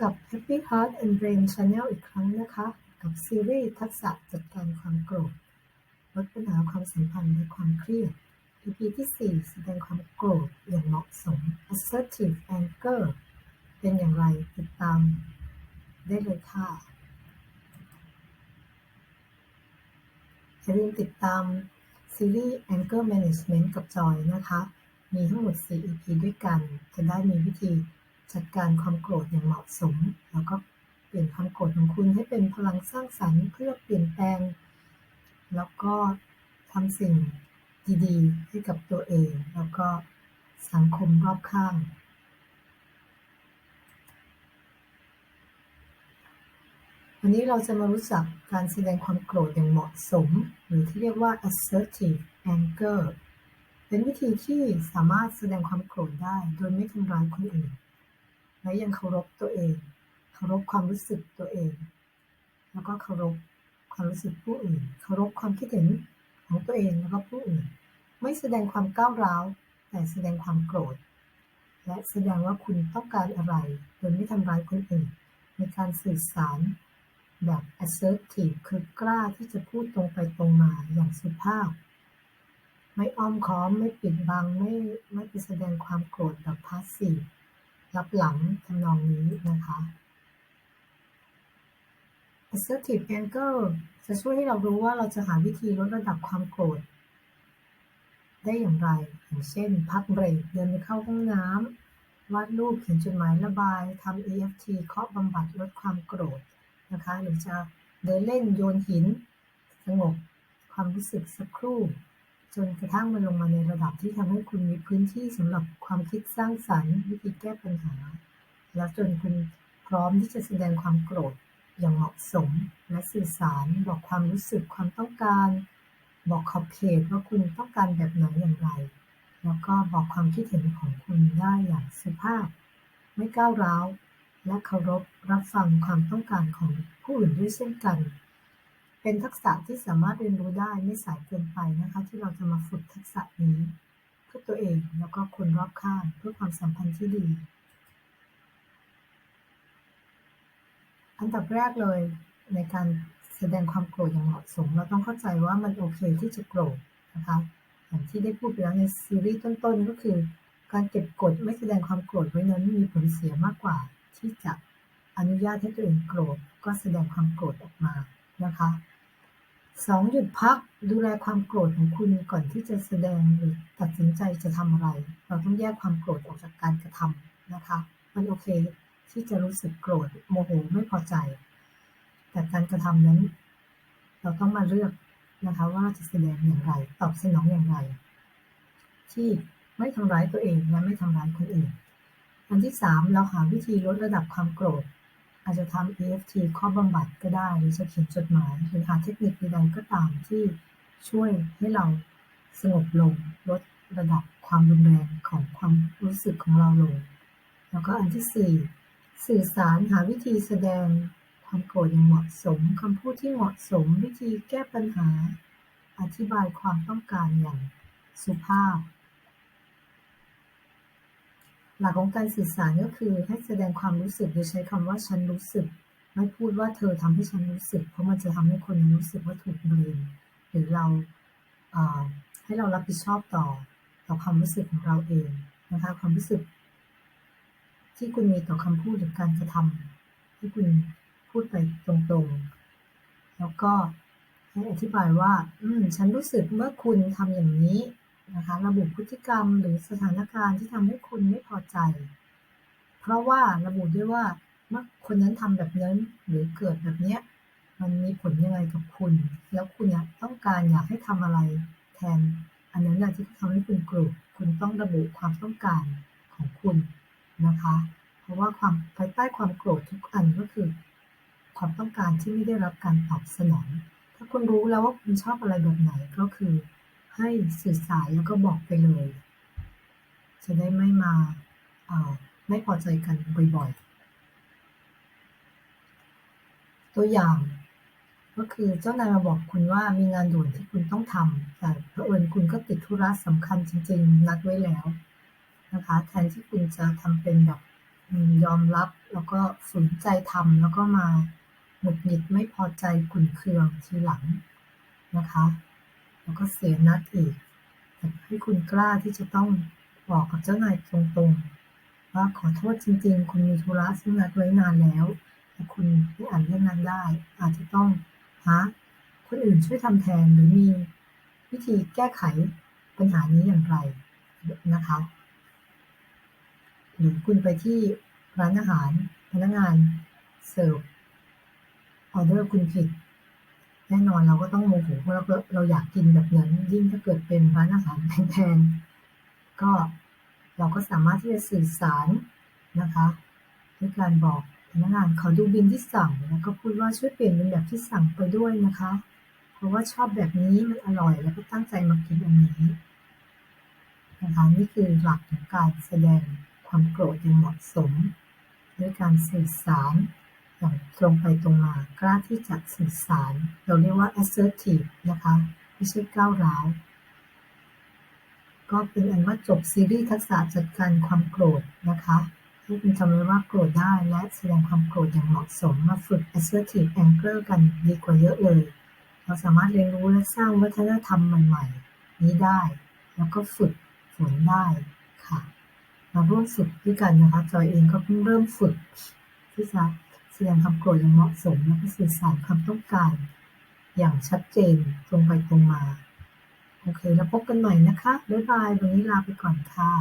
กับ Happy Heart and Brain Channel อีกครั้งนะคะ กับซีรีส์ทักษะจัดการความโกรธลดปัญหาความสัมพันธ์และความเครียด EP ที่ 4 แสดงความโกรธอย่างเหมาะสม assertive anger เป็นอย่างไรติดตามได้เลยค่ะอย่าลืมติดตามซีรีส์ Anger Management กับจอยนะคะ มีทั้งหมด 4 EP ด้วยกัน จะได้มีวิธี จัดการความโกรธอย่างเหมาะสม แล้วก็เปลี่ยนความโกรธของคุณให้เป็นพลังสร้างสรรค์เพื่อเปลี่ยนแปลง แล้วก็ทำสิ่งดีๆให้กับตัวเอง แล้วก็สังคมรอบข้างวันนี้เราจะมารู้จักการแสดงความโกรธอย่างเหมาะสม หรือที่เรียกว่า assertive anger เป็นวิธีที่สามารถแสดงความโกรธได้ โดยไม่ทำร้ายคนอื่น และยังเคารพตัวเอง เคารพความรู้สึกตัวเอง แล้วก็เคารพความรู้สึกผู้อื่น เคารพความคิดเห็นของตัวเองแล้วก็ผู้อื่น ไม่แสดงความก้าวร้าว แต่แสดงความโกรธ และแสดงว่าคุณต้องการอะไร โดยไม่ทำร้ายคนอื่น ในการสื่อสารแบบ assertive คือกล้าที่จะพูดตรงไปตรงมาอย่างสุภาพ ไม่อ้อมค้อม ไม่ปิดบัง ไม่ไม่ไปแสดงความโกรธแบบ passive รับหลังทำนองนี้นะคะ assertive anger จะช่วยให้เรารู้ว่าเราจะหาวิธีลดระดับความโกรธ ได้อย่างไร อย่างเช่น พักเบรกเดินไปเข้าห้องน้ำวาดรูปเขียนจดหมายระบายทำ EFT เคาะบำบัดลดความโกรธนะคะหรือจะเดินเล่นโยนหิน สงบความรู้สึกสักครู่ จนกระทั่งมันลงมาในระดับที่ทำให้คุณมีพื้นที่สำหรับความคิดสร้างสรรค์วิธีแก้ปัญหา แล้วจนคุณพร้อมที่จะแสดงความโกรธอย่างเหมาะสม และสื่อสารบอกความรู้สึกความต้องการ บอกขอบเขตว่าคุณต้องการแบบไหนอย่างไร แล้วก็บอกความคิดเห็นของคุณได้อย่างสุภาพ ไม่ก้าวร้าว และเคารพรับฟังความต้องการของผู้อื่นด้วยเช่นกัน เป็นทักษะที่สามารถเรียนรู้ได้ไม่สายเกินไปนะคะ ที่เราจะมาฝึกทักษะนี้เพื่อตัวเองแล้วก็คนรอบข้างเพื่อความสัมพันธ์ที่ดี อันดับแรกเลยในการแสดงความโกรธอย่างเหมาะสม เราต้องเข้าใจว่ามันโอเคที่จะโกรธนะคะอย่างที่ได้พูดไปแล้วในซีรีส์ต้นๆ ก็คือ การเก็บกดไม่แสดงความโกรธไว้นั้นมีผลเสียมากกว่า ที่จะอนุญาตให้ตัวเองโกรธก็แสดงความโกรธออกมานะคะ สอง หยุดพัก ดูแลความโกรธของคุณก่อนที่จะแสดงหรือตัดสินใจจะทำอะไร เราต้องแยกความโกรธออกจากการกระทำนะคะ มันโอเคที่จะรู้สึกโกรธโมโหไม่พอใจ แต่การกระทำนั้น เราต้องมาเลือกนะคะว่าจะแสดงอย่างไร ตอบสนองอย่างไร ที่ไม่ทำร้ายตัวเองและไม่ทำร้ายคนอื่น อันที่สามเราหาวิธีลดระดับความโกรธ อาจจะทำ EFT ข้อบำบัดก็ได้ หรือจะเขียนจดหมาย หรือหาเทคนิคใดๆก็ตามที่ช่วยให้เราสงบลงลดระดับความรุนแรงของความรู้สึกของเราลง แล้วก็อันที่สี่สื่อสารหาวิธีแสดงความโกรธอย่างเหมาะสมคำพูดที่เหมาะสมวิธีแก้ปัญหา อธิบายความต้องการอย่างสุภาพ หลักของการสื่อสารก็คือให้แสดงความรู้สึกโดยใช้คำว่าฉันรู้สึก ไม่พูดว่าเธอทำให้ฉันรู้สึก เพราะมันจะทำให้คนรู้สึกว่าถูกเบรมหรือเราให้เรารับผิดชอบต่อต่อความรู้สึกของเราเองนะคะความรู้สึก ที่คุณมีต่อคำพูดหรือการกระทำที่คุณพูดไปตรงๆ แล้วก็ให้อธิบายว่า อืม ฉันรู้สึกเมื่อคุณทำอย่างนี้ นะคะระบุพฤติกรรมหรือสถานการณ์ที่ทำให้คุณไม่พอใจ เพราะว่าระบุด้วยว่าเมื่อคนนั้นทำแบบนั้นหรือเกิดแบบเนี้ยมันมีผลยังไงกับคุณ แล้วคุณต้องการอยากให้ทำอะไรแทน อันนั้นแหละที่ทำให้คุณโกรธคุณต้องระบุความต้องการของคุณนะคะ เพราะว่าความภายใต้ความโกรธทุกอันก็คือ ความต้องการที่ไม่ได้รับการตอบสนอง ถ้าคุณรู้แล้วว่าคุณชอบอะไรแบบไหนก็คือ ให้สื่อสารแล้วก็บอกไปเลย จะได้ไม่มาไม่พอใจกันบ่อยๆ ตัวอย่างก็คือเจ้านายมาบอกคุณว่ามีงานด่วนที่คุณต้องทำแต่เผอิญคุณก็ติดธุระสำคัญจริง ๆ นัดไว้แล้วนะคะ แทนที่คุณจะทำเป็นแบบยอมรับแล้วก็ฝืนใจทำแล้วก็มาหงุดหงิดไม่พอใจขุ่นเคืองทีหลังนะคะ แล้วก็เสียนัดอีก แต่ให้คุณกล้าที่จะต้องบอกกับเจ้านายตรงๆ ว่าขอโทษจริงๆ คุณมีธุระซึ่งนัดไว้นานแล้วแต่คุณไม่อ่านเรื่องนั้นได้ อาจจะต้องหาคนอื่นช่วยทำแทนหรือมีวิธีแก้ไขปัญหานี้อย่างไรนะคะหรือคุณไปที่ร้านอาหารพนักงานเสิร์ฟออเดอร์คุณผิด แน่นอนเราก็ต้องโมโหเพราะเราเราอยากกินแบบนั้นยิ่งถ้าเกิดเป็นร้านอาหารแพงๆก็เราก็สามารถที่จะสื่อสารนะคะด้วยการบอกพนักงานขอดูบิลที่สั่งแล้วก็พูดว่าช่วยเปลี่ยนเป็นแบบที่สั่งไปด้วยนะคะ เพราะว่าชอบแบบนี้มันอร่อยแล้วก็ตั้งใจมากินอันนี้นะคะนี่คือหลักของการแสดงความโกรธอย่างเหมาะสม ด้วยการสื่อสาร อย่างตรงไปตรงมา กล้าที่จะสื่อสาร เราเรียกว่า assertive นะคะ ไม่ใช่ก้าวร้าว ก็เป็นอันว่าจบซีรีส์ทักษะจัดการความโกรธนะคะให้คุณจำไว้ว่าโกรธได้และแสดงความโกรธอย่างเหมาะสม มาฝึก assertive anger กันดีกว่าเยอะเลย เราสามารถเรียนรู้และสร้างวัฒนธรรมใหม่ ๆ นี้ได้ แล้วก็ฝึกฝนได้ค่ะ มาร่วมฝึกด้วยกันนะคะ จอยเองก็เพิ่งเริ่มฝึกที่จะ แสดงความโกรธอย่างเหมาะสมและสื่อสารความต้องการ อย่างชัดเจนตรงไปตรงมา โอเค แล้วพบกันใหม่นะคะ บ๊ายบาย วันนี้ลาไปก่อนค่ะ